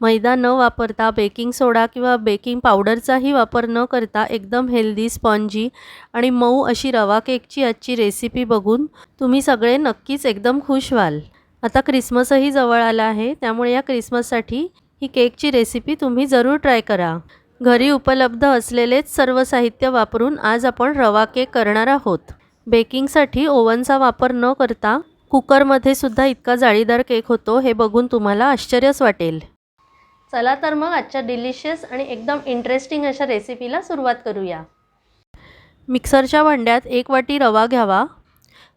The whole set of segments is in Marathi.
मैदा न वापरता बेकिंग सोडा किंवा बेकिंग पावडरचाही वापर न करता एकदम हेल्दी स्पॉन्जी आणि मऊ अशी रवा केकची आजची रेसिपी बघून तुम्ही सगळे नक्कीच एकदम खुश व्हाल. आता क्रिसमसही जवळ आला आहे त्यामुळे या क्रिसमससाठी ही केकची रेसिपी तुम्ही जरूर ट्राय करा. घरी उपलब्ध असलेलेच सर्व साहित्य वापरून आज आपण रवा केक करणार आहोत. बेकिंगसाठी ओव्हनचा वापर न करता कुकरमध्ये सुद्धा इतका जाळीदार केक होतो हे बघून तुम्हाला आश्चर्यच वाटेल. चला तर मग आजच्या डिलिशियस आणि एकदम इंटरेस्टिंग अशा रेसिपीला सुरुवात करूया. मिक्सरच्या भांड्यात एक वाटी रवा घ्यावा.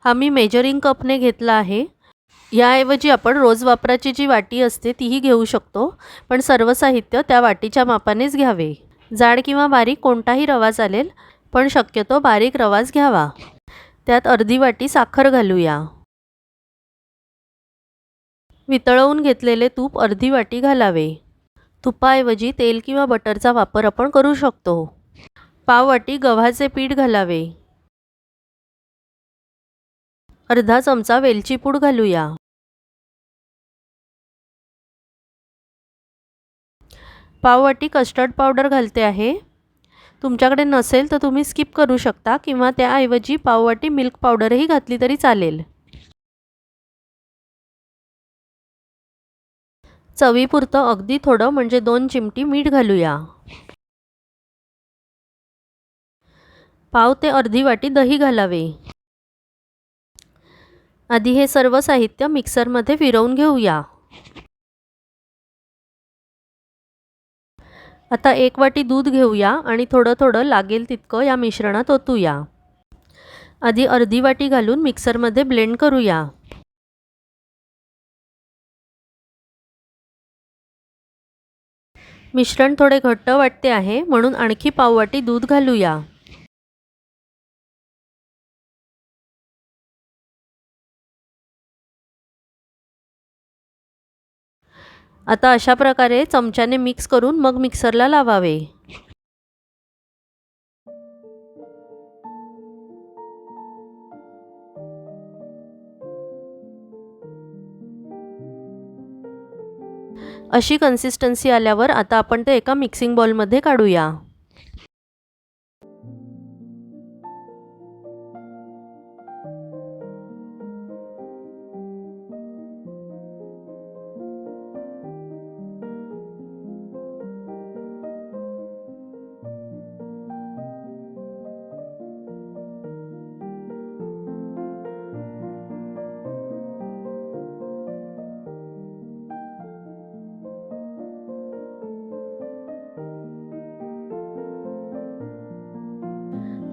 हा मी मेजरिंग कपने घेतला आहे. याऐवजी आपण रोज वापराची जी वाटी असते तीही घेऊ शकतो पण सर्व साहित्य त्या वाटीच्या मापानेच घ्यावे. जाड किंवा बारीक कोणताही रवा चालेल पण शक्यतो बारीक रवाच घ्यावा. त्यात अर्धी वाटी साखर घालूया. वितळवून घेतलेले तूप अर्धी वाटी घालावे. तुपाऐवजी तेल किंवा बटरचा वापर आपण करू शकतो. पाववाटी गव्हाचे पीठ घालावे. अर्धा चमचा वेलची पूड घालूया. पाववाटी कस्टर्ड पावडर घालते आहे. तुमच्याकडे नसेल तर तुम्ही स्किप करू शकता किंवा त्याऐवजी पाववाटी मिल्क पावडरही घातली तरी चालेल. चवीपुरतं अगदी थोडं म्हणजे दोन चिमटी मीठ घालूया. पाव ते अर्धी वाटी दही घालावे. आधी हे सर्व साहित्य मिक्सरमध्ये फिरवून घेऊया. आता एक वाटी दूध घेऊया आणि थोडं थोडं लागेल तितकं या मिश्रणात ओतूया. आधी अर्धी वाटी घालून मिक्सरमध्ये ब्लेंड करूया. मिश्रण थोडे घट्ट वाटते आहे म्हणून आणखी पाववाटी दूध घालूया. आता अशा प्रकारे चमच्याने मिक्स करून मग मिक्सरला लावावे. अशी कन्सिस्टन्सी आल्यावर आता आपण ते एका मिक्सिंग बॉलमध्ये काढूया.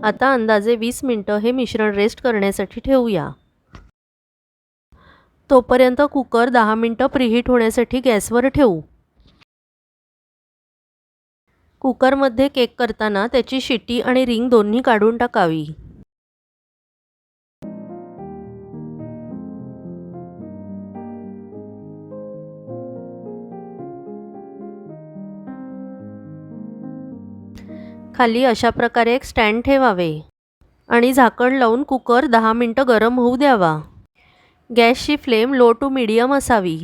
आता अंदाजे वीस मिनटं हे मिश्रण रेस्ट करण्यासाठी ठेवूया. तोपर्यंत कुकर दहा मिनटं प्रिहीट होण्यासाठी गॅसवर ठेवू. कुकरमध्ये केक करताना त्याची शिट्टी आणि रिंग दोन्ही काढून टाकावी. खाली अशा प्रकारे एक स्टँड ठेवावे आणि झाकण लावून कुकर दहा मिनटं गरम होऊ द्यावा. गॅसची फ्लेम लो टू मिडियम असावी.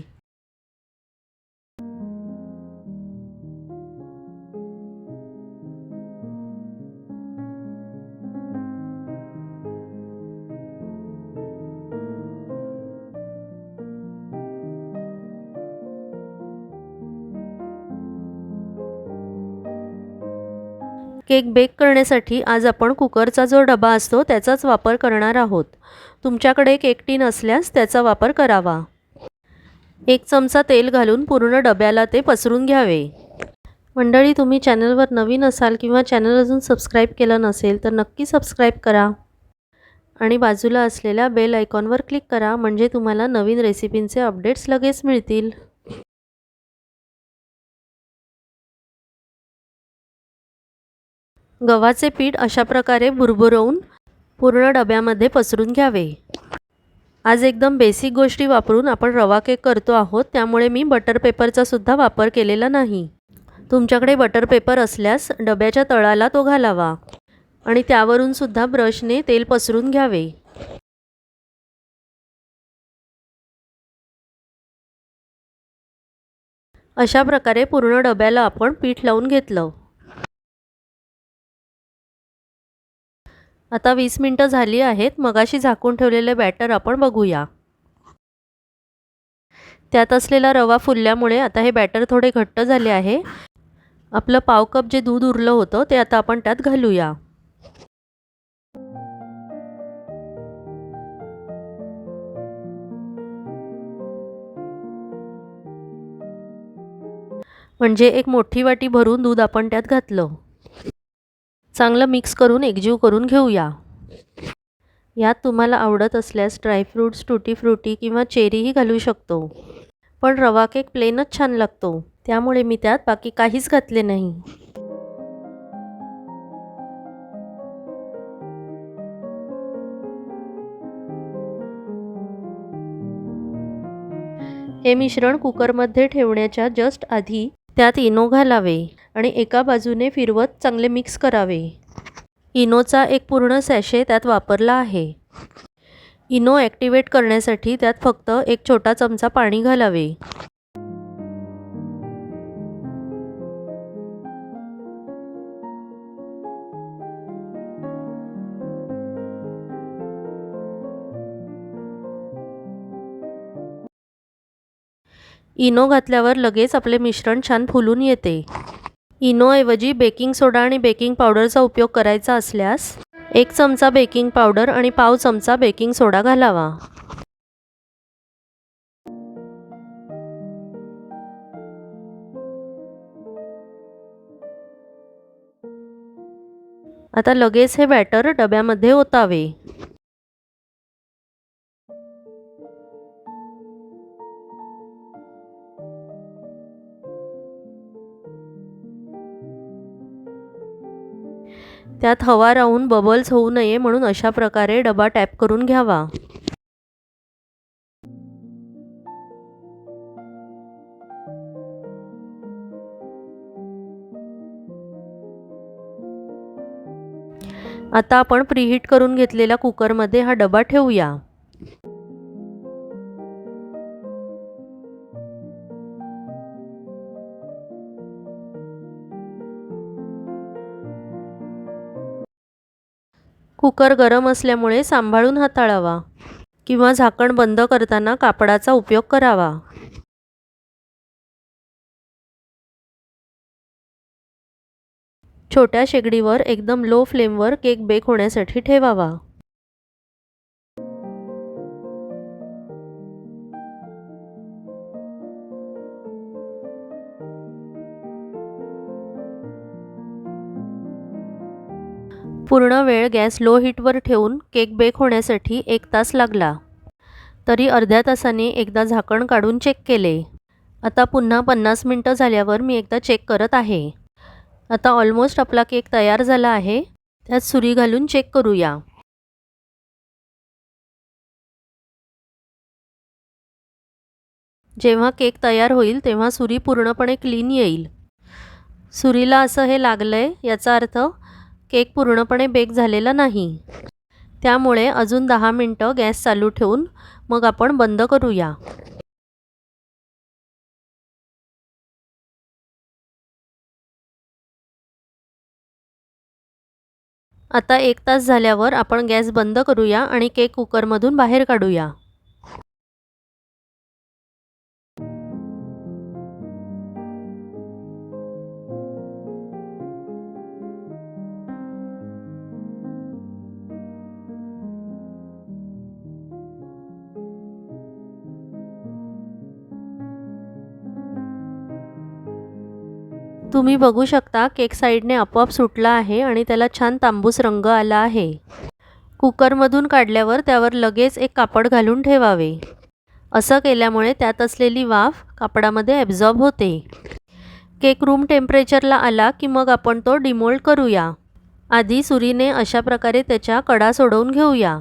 केक बेक करण्यासाठी आज आपण कुकरचा जो डबा असतो त्याचाच वापर करणार आहोत. तुमच्याकडे केक टीन असल्यास त्याचा वापर करावा. एक चमचा तेल घालून पूर्ण डब्याला ते पसरून घ्यावे. मंडळी तुम्ही चॅनलवर नवीन असाल किंवा चॅनल अजून सबस्क्राईब केलं नसेल तर नक्की सबस्क्राईब करा. आणि बाजूला असलेल्या बेल आयकॉनवर क्लिक करा म्हणजे तुम्हाला नवीन रेसिपींचे अपडेट्स लगेच मिळतील. गव्हाचे पीठ अशा प्रकारे भुरभुरवून पूर्ण डब्यामध्ये पसरून घ्यावे. आज एकदम बेसिक गोष्टी वापरून आपण रवा केक करतो आहोत त्यामुळे मी बटर पेपरचा सुद्धा वापर केलेला नाही. तुमच्याकडे बटर पेपर असल्यास डब्याच्या तळाला तो घालावा आणि त्यावरून सुद्धा ब्रशने तेल पसरून घ्यावे. अशा प्रकारे पूर्ण डब्याला आपण पीठ लावून घेतलं. आता वीस मिनटं झाली आहेत मगाशी झाकून ठेवलेले बॅटर आपण बघूया. त्यात असलेला रवा फुलल्यामुळे आता हे बॅटर थोडे घट्ट झाले आहे. आपलं पाव कप जे दूध उरलं होतं ते आता आपण त्यात घालूया. म्हणजे एक मोठी वाटी भरून दूध आपण त्यात घातलं. चांगलं मिक्स करून एकजीव करून घेऊया. यात तुम्हाला आवडत असल्यास ड्रायफ्रूट्स टुटी फ्रुटी किंवा चेरीही घालू शकतो. पण रवा केक प्लेनच छान लागतो. त्यामुळे मी त्यात बाकी काहीच घातले नाही. हे मिश्रण कुकरमध्ये ठेवण्याच्या जस्ट आधी त्यात इनो घालावे. आणि एका बाजूने फिरवत चांगले मिक्स करावे. इनोचा एक पूर्ण सॅशे त्यात वापरला आहे. इनो ॲक्टिवेट करण्यासाठी त्यात फक्त एक छोटा चमचा पाणी घालावे. इनो घातल्यावर लगेच आपले मिश्रण छान फुलून येते. इनोऐवजी बेकिंग सोडा आणि बेकिंग पावडरचा उपयोग करायचा असल्यास एक चमचा बेकिंग पावडर आणि पाव चमचा बेकिंग सोडा घालावा. आता लगेच हे बॅटर डब्यामध्ये ओतावे. त्यात हवा राहून बबल्स होऊ नये म्हणून अशा प्रकारे डबा टॅप करून घ्यावा. आता आपण प्रीहीट करून घेतलेल्या कुकरमध्ये हा डबा ठेवूया. कुकर गरम असल्यामुळे सांभाळून हाताळावा किंवा झाकण बंद करताना कापडाचा उपयोग करावा. छोट्या शेगडीवर एकदम लो फ्लेमवर केक बेक होण्यासाठी ठेवावा. पूर्ण वेळ गॅस लो हीटवर ठेवून केक बेक होण्यासाठी एक तास लागला. तरी अर्ध्या तासाने एकदा झाकण काढून चेक केले. आता पुन्हा पन्नास मिनटं झाल्यावर मी एकदा चेक करत आहे. आता ऑलमोस्ट आपला केक तयार झाला आहे. त्यात सुरी घालून चेक करूया. जेव्हा केक तयार होईल तेव्हा सुरी पूर्णपणे क्लीन येईल. सुरीला असं हे लागलं आहे याचा अर्थ केक पूर्णपणे बेक झालेला नाही. त्यामुळे अजून दहा मिनटं गॅस चालू ठेवून मग आपण बंद करूया. आता एक तास झाल्यावर आपण गॅस बंद करूया आणि केक कुकरमधून बाहेर काढूया. तुम्ही बघू शकता केक साईडने आपोआप सुटला आहे आणि त्याला छान तांबूस रंग आला आहे. कुकरमधून काढल्यावर त्यावर लगेच एक कापड घालून ठेवावे. असं केल्यामुळे त्यात असलेली वाफ कापडामध्ये ॲब्झॉर्ब होते. केक रूम टेम्परेचरला आला की मग आपण तो डिमोल्ड करूया. आधी सुरीने अशा प्रकारे त्याच्या कडा सोडवून घेऊया.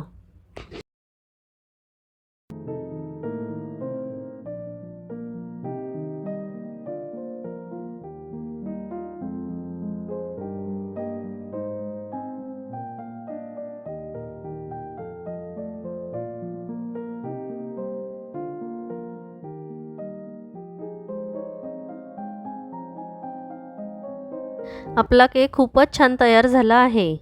आपला केक खूपच छान तयार झाला आहे.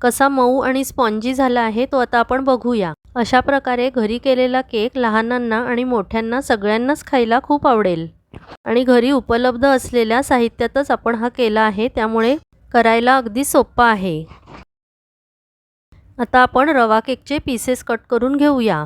कसा मऊ आणि स्पॉन्जी झाला आहे तो आता आपण बघूया. अशा प्रकारे घरी केलेला केक लहानांना आणि मोठ्यांना सगळ्यांनाच खायला खूप आवडेल. आणि घरी उपलब्ध असलेल्या साहित्यातच आपण हा केला आहे त्यामुळे करायला अगदी सोप्पा आहे. आता आपण रवा केकचे पीसेस कट करून घेऊया.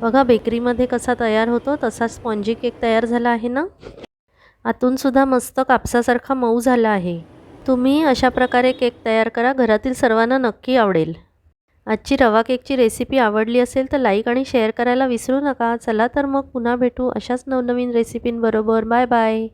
बघा बेकरीमध्ये कसा तयार होतो तसा स्पॉन्जी केक तयार झाला आहे ना? आतूनसुद्धा मस्त कापसासारखा मऊ झाला आहे. तुम्ही अशा प्रकारे केक तयार करा घरातील सर्वांना नक्की आवडेल. आजची रवा केकची रेसिपी आवडली असेल तर लाईक आणि शेअर करायला विसरू नका. चला तर मग पुन्हा भेटू अशाच नवनवीन रेसिपींबरोबर. Bye bye.